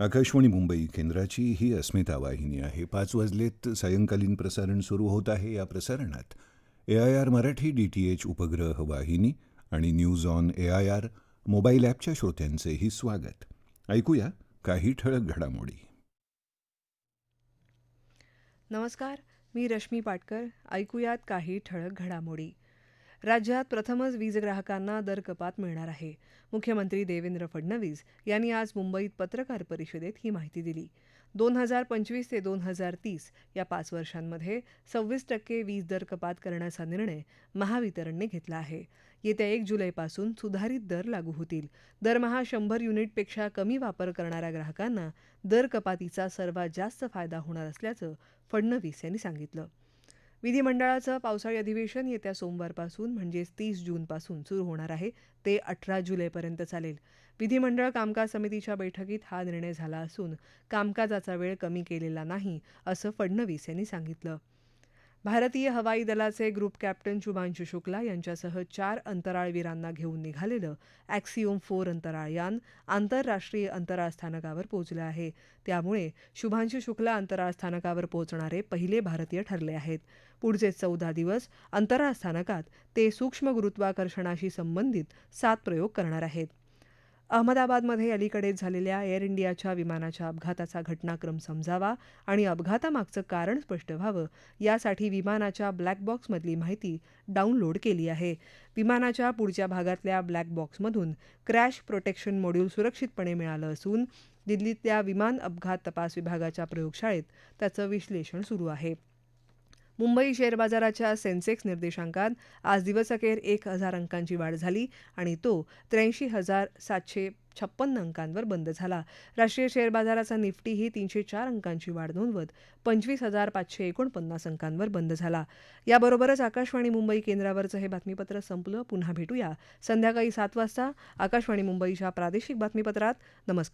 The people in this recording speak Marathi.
आकाशवाणी मुंबई केंद्राची ही अस्मिता वाहिनी आहे. पाच वाजलेत सायंकालीन प्रसारण सुरू होत आहे. या प्रसारणात A I R Marathi D T H उपग्रह वाहिनी आणि news on A I R mobile ॲपच्या श्रोत्यांचेही स्वागत. ऐकूया काही ठळक घडामोडी. नमस्कार मी रश्मी पाटकर. ऐकूयात काही ठळक घडामोडी. राज्यात प्रथमच वीज ग्राहकांना दर कपात मिळणार आहे. मुख्यमंत्री देवेंद्र फडणवीस यांनी आज मुंबईत पत्रकार परिषदेत ही माहिती दिली. दोन हजार पंचवीस ते दोन हजार तीस या पाच वर्षांमध्ये सव्वीस टक्के वीज दर कपात करण्याचा निर्णय महावितरणने घेतला आहे. येत्या एक जुलैपासून सुधारित दर लागू होतील. दरमहा शंभर युनिटपेक्षा कमी वापर करणाऱ्या ग्राहकांना दर कपातीचा सर्वात जास्त फायदा होणार असल्याचं फडणवीस यांनी सांगितलं. विधिमंडळाचं पावसाळी अधिवेशन येत्या सोमवारपासून म्हणजेच तीस जूनपासून सुरू होणार आहे. ते अठरा जुलैपर्यंत चालेल. विधिमंडळ कामकाज समितीच्या बैठकीत हा निर्णय झाला असून कामकाजाचा वेळ कमी केलेला नाही असं फडणवीस यांनी सांगितलं. भारतीय हवाई दलाचे ग्रुप कॅप्टन शुभांशु शुक्ला यांच्यासह चार अंतराळवीरांना घेऊन निघालेलं ॲक्सियोम फोर अंतराळयान आंतरराष्ट्रीय अंतराळ स्थानकावर पोहोचलं आहे. त्यामुळे शुभांशु शुक्ला अंतराळ स्थानकावर पोहोचणारे पहिले भारतीय ठरले आहेत. पुढचे चौदा दिवस अंतराळ स्थानकात ते सूक्ष्म गुरुत्वाकर्षणाशी संबंधित सात प्रयोग करणार आहेत. अहमदाबादमध्ये अलीकडेच झालेल्या एअर इंडियाच्या विमानाच्या अपघाताचा घटनाक्रम समजावा आणि अपघातामागचं कारण स्पष्ट व्हावं यासाठी विमानाच्या ब्लॅक बॉक्समधली माहिती डाउनलोड केली आहे. विमानाच्या पुढच्या भागातल्या ब्लॅक बॉक्समधून क्रॅश प्रोटेक्शन मॉड्यूल सुरक्षितपणे मिळालं असून दिल्लीतल्या विमान अपघात तपास विभागाच्या प्रयोगशाळेत त्याचं विश्लेषण सुरू आहे. मुंबई शेअर बाजाराच्या सेन्सेक्स निर्देशांकात आज दिवसअखेर एक हजार अंकांची वाढ झाली आणि तो त्र्याऐंशी हजार सातशे छप्पन्न अंकांवर बंद झाला. राष्ट्रीय शेअर बाजाराचा निफ्टीही तीनशे चार अंकांची वाढ नोंदवत पंचवीस हजार पाचशे एकोणपन्नास अंकांवर बंद झाला. याबरोबरच आकाशवाणी मुंबई केंद्रावरचं हे बातमीपत्र संपलं. पुन्हा भेटूया. संध्याकाळी सात वाजता आकाशवाणी मुंबईच्या प्रादेशिक बातमीपत्रात. नमस्कार.